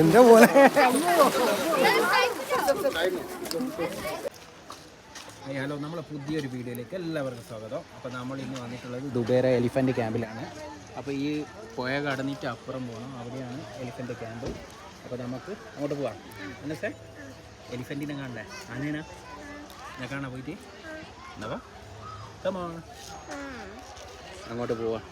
എന്താ പോലെ ഹലോ നമ്മളെ പുതിയൊരു വീഡിയോയിലേക്ക് എല്ലാവർക്കും സ്വാഗതം. അപ്പോൾ നമ്മൾ ഇന്ന് വന്നിട്ടുള്ളത് ദുബേര എലിഫന്റ് ക്യാമ്പിലാണ്. അപ്പോൾ ഈ പുഴ കടന്നിട്ട് അപ്പുറം പോകണം അവിടെയാണ് എലിഫന്റ് ക്യാമ്പ്. അപ്പോൾ നമുക്ക് അങ്ങോട്ട് പോവാം. എന്നാ സാർ? എലിഫന്റിനെ കാണണ്ടേ? ആനേനാ? എന്നെ കാണാൻ പോയിട്ട്? എന്നാ കമോ അങ്ങോട്ട് പോവാം.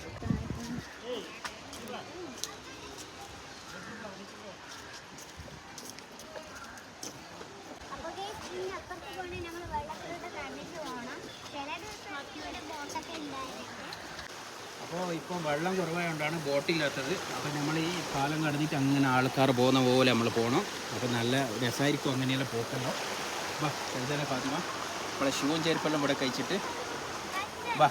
അപ്പോൾ ഇപ്പം വെള്ളം കുറവായതുകൊണ്ടാണ് ബോട്ടില്ലാത്തത്. അപ്പോൾ നമ്മൾ ഈ പാലം കടന്നിട്ട് അങ്ങനെ ആൾക്കാർ പോകുന്ന പോലെ നമ്മൾ പോകണം. അപ്പോൾ നല്ല രസമായിരിക്കും അങ്ങനെയെല്ലാം പോക്കുണ്ടോ വാ ചെറുതന്നെ ഫാത്തിമ നമ്മളെ ഷൂവും ചെരുപ്പെല്ലാം ഇവിടെ കഴിച്ചിട്ട്. വാ.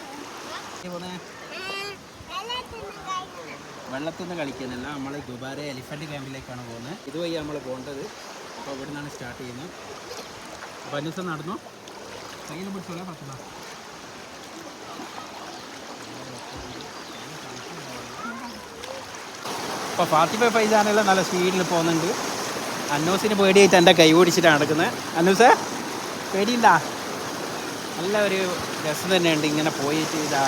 വെള്ളത്തിൽ നിന്ന് കളിക്കുന്നില്ല നമ്മൾ ദുബാര എലിഫന്റ് ക്യാമ്പിലേക്കാണ് പോകുന്നത് ഇതുവഴി നമ്മൾ പോകേണ്ടത്. അപ്പോൾ ഇവിടെ നിന്നാണ് സ്റ്റാർട്ട് ചെയ്യുന്നത്. അപ്പോൾ നടന്നു നടന്നോ? കയ്യിൽ പിടിച്ചോളാം ഫാത്തിമ ഇപ്പോൾ ഫാത്തിമ ഫൈസാനെല്ലാം നല്ല സ്പീഡിൽ പോകുന്നുണ്ട്. അന്നൂസിന് പേടിയായിട്ട് എന്റെ കൈ ഓടിച്ചിട്ടാണ് നടക്കുന്നത് അന്നൂസേ പേടിയില്ല. നല്ല ഒരു രസം തന്നെയുണ്ട് ഇങ്ങനെ പോയിട്ട് ഇതാ.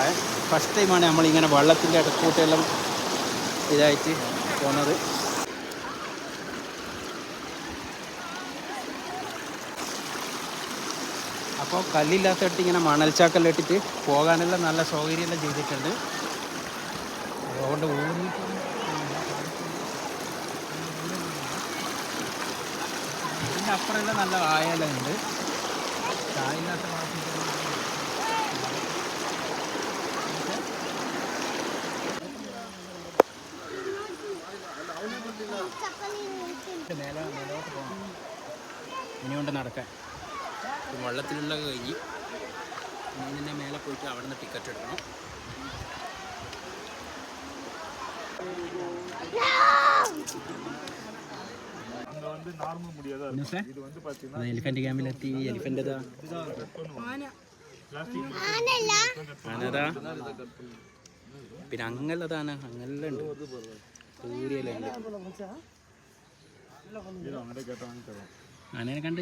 ഫസ്റ്റ് ടൈമാണ് നമ്മളിങ്ങനെ വെള്ളത്തിന്റെ അടുക്കൂട്ടെല്ലാം ഇതായിട്ട് പോകുന്നത്. അപ്പോൾ കല്ലില്ലാത്തടത്ത് ഇങ്ങനെ മണൽച്ചാക്കെല്ലാം ഇട്ടിട്ട് പോകാനെല്ലാം നല്ല സൗകര്യമെല്ലാം ചെയ്തിട്ടുണ്ട്. അതുകൊണ്ട് ഊന്നിട്ട് ഇതിന്റെ അപ്പുറമെല്ലാം നല്ല ആയെല്ലാം ഉണ്ട്. ചായയില്ലാത്ത മേലോട്ട് പോകണം. ഇനിയുണ്ട് നടക്കാൻ. വെള്ളത്തിലുള്ള കഴിഞ്ഞ് മീനിന്റെ ഇതിന്റെ മേലെ പോയിട്ട് അവിടെ നിന്ന് ടിക്കറ്റ് എടുക്കണം. എലിഫന്റ് ക്യാമ്പിലെത്തി എലിഫന്റ് ആനല്ല ആനതാ? പിന്നെ അങ്ങല്ലതാണ് അങ്ങെല്ലാം ഉണ്ട് ദൂരെയെല്ലാം ഉണ്ട് ആനേനെ കണ്ടു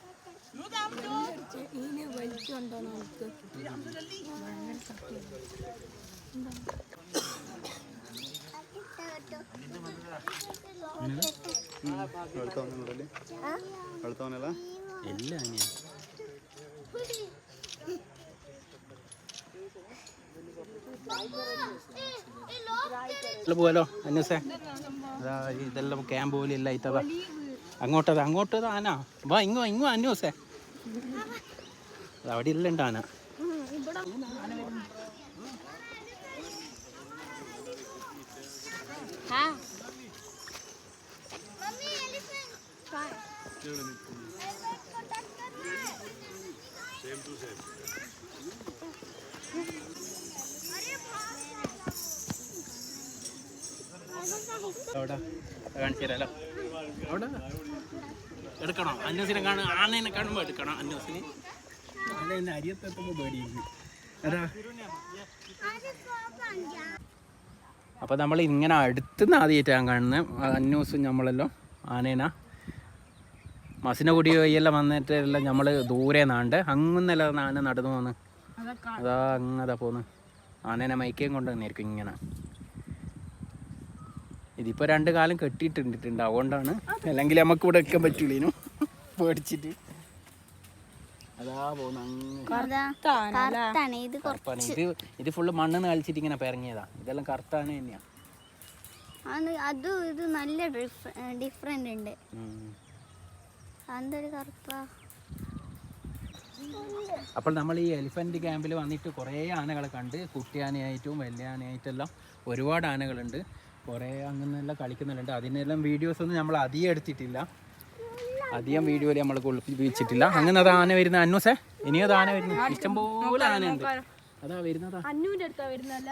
പോവാലോ അന്വേസേ അതാ ഇതെല്ലാം ക്യാമ്പ് പോലെ ഇല്ല ഇത്തതാ അങ്ങോട്ടതാ അങ്ങോട്ടത് ആന. വാ ഇങ്ങോ ഇങ്ങോ അന്വേസേ അവിടെ ഇല്ലണ്ട ആന. കാണിച്ചു തരാലോ അവിടെ? എടുക്കണോ? അന്വേസിനെ കാണും ആനേനെ കാണുമ്പോൾ എടുക്കണം? അന്വേസിന് ആനേനെ അരിയത്തെത്തുമ്പോൾ പേടിയുണ്ട് അതാ അപ്പോൾ നമ്മൾ ഇങ്ങനെ അടുത്തുനിന്ന് ആദ്യമായിട്ടാണ് കാണുന്നത് അന്വേസും നമ്മളെല്ലാം ആനേന. മസിനകുടി വഴിയെല്ലാം വന്നിട്ടെല്ലാം നമ്മൾ ദൂരെ നാണ്ട്. അങ്ങനല്ല ആന നടന്നു പോന്ന്. അതാ അങ്ങതാ പോന്ന്. ആനേനെ മൈക്കേം കൊണ്ട് ഇങ്ങനെ. ഇതിപ്പോൾ രണ്ട് കാലം കെട്ടിയിട്ടുണ്ട് അതുകൊണ്ടാണ് അല്ലെങ്കിൽ നമുക്ക് ഇവിടെ വെക്കാൻ പറ്റൂലേനു പേടിച്ചിട്ട്. അതാ പോകുന്ന ഇത് ഇത് ഇത് ഫുള്ള് മണ്ണ് കളിച്ചിട്ട് ഇങ്ങനെ പിറങ്ങിയതാ ഇതെല്ലാം കറുത്താണ് തന്നെയാ. അത് അതും ഇത് നല്ല ഡിഫറെന്റ് ഉണ്ട്. ഉം. അതൊരു കറുപ്പാ. അപ്പോൾ നമ്മൾ ഈ എലിഫന്റ് ക്യാമ്പിൽ വന്നിട്ട് കുറേ ആനകളെ കണ്ട് കുട്ടിയാനയായിട്ടും വലിയ ആനയായിട്ടും എല്ലാം ഒരുപാട് ആനകളുണ്ട്. കുറേ അങ്ങനെല്ലാം കളിക്കുന്നുണ്ട്. അതിനെല്ലാം വീഡിയോസ് ഒന്നും നമ്മൾ അധികം എടുത്തിട്ടില്ല. അധികം വീഡിയോയിൽ നമ്മൾ കുളിപ്പിച്ചിട്ടില്ല അങ്ങനെ അത് ആന വരുന്ന. അന്നൂസേ ഇനിയും അത് ആന വരുന്നു. ഇഷ്ടംപോലെ ആന ഉണ്ട് അതാ വരുന്നതാ. അന്നൂന്റെ അടുത്താ വരുന്നല്ല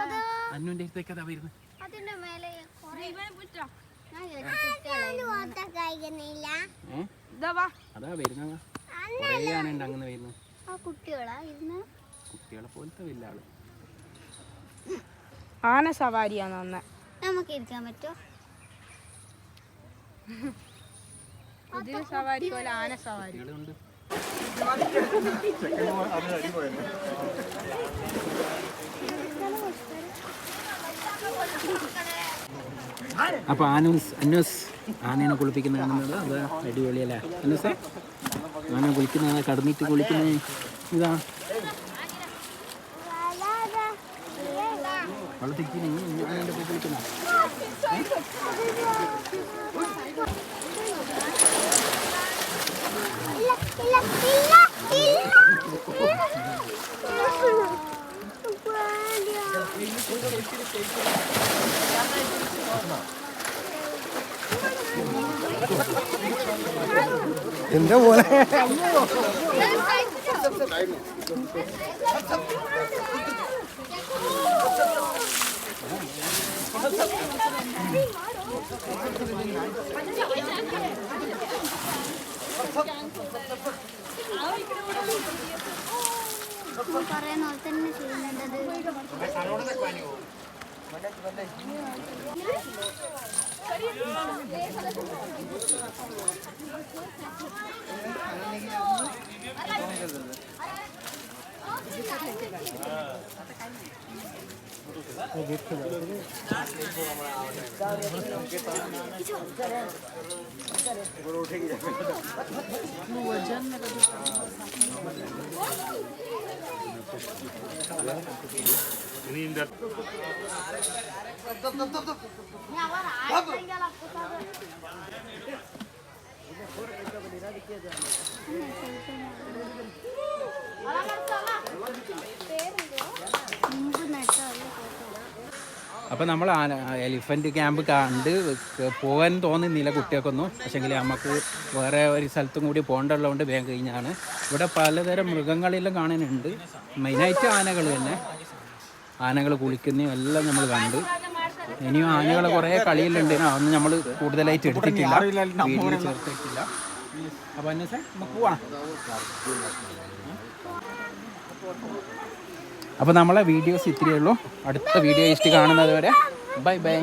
അന്നൂന്റെ അടുത്തേക്ക് അതാ വരുന്നത് അതിന്റെ മേലെ കുറേ ഇവനെ പുറ്റാ ഞാൻ വിചാരിച്ചു കഴിക്കുന്നില്ല ഏ? ഇതാ വാ. അതാ വരുന്നതാ. കുറേ ആന ഉണ്ട് അങ്ങനെ വരുന്നു. ആ കുട്ടികളാ പോലത്തെ വലിയ ആൾ. ആന സവാരിയാന്ന് വന്നെ നമുക്ക് ഇരിക്കാൻ പറ്റുമോ? കുതിര സവാരി പോലെ ആന സവാരി. അപ്പൊ ആനൂസ് അന്നൂസ് ആനേനെ കുളിപ്പിക്കുന്ന കാണുന്നത് അത് അടിപൊളിയല്ലേ? അന്നൂസേ ആന കുളിക്കുന്ന കടന്നിട്ട് കുളിക്കുന്ന ഇതാ. വെള്ളത്തിക്ക് ആനേന്റെ പോയി കുളിക്കുന്ന ഇല്ല ഇല്ല ഇല്ല എന്താ പോലെ പറയുന്ന പോലെ തന്നെ ചെയ്യുന്നുണ്ടത് আবার അപ്പോൾ നമ്മൾ എലിഫന്റ് ക്യാമ്പ് കണ്ട് പോകാൻ തോന്നുന്നില്ല കുട്ടികൾക്കൊന്നും. പക്ഷേങ്കിൽ നമുക്ക് വേറെ ഒരു സ്ഥലത്തും കൂടി പോകേണ്ടതുകൊണ്ട് വേഗം കഴിഞ്ഞാണ്. ഇവിടെ പലതരം മൃഗങ്ങളെല്ലാം കാണാനുണ്ട് മെയിനായിട്ട് ആനകൾ തന്നെ. ആനകൾ കുളിക്കുന്നതും എല്ലാം നമ്മൾ കണ്ടു. ഇനിയും ആനകളെ കുറേ കളിയിലുണ്ട്. അതൊന്നും നമ്മൾ കൂടുതലായിട്ട് എടുത്തിട്ടില്ല. ചേർത്തിട്ടില്ല. അപ്പോൾ സാർ നമുക്ക് പോവാം അപ്പോൾ നമ്മളെ വീഡിയോസ് ഇത്രയേ ഉള്ളൂ. അടുത്ത വീഡിയോ ഇഷ്ടം കാണുന്നത് വരെ. Bye bye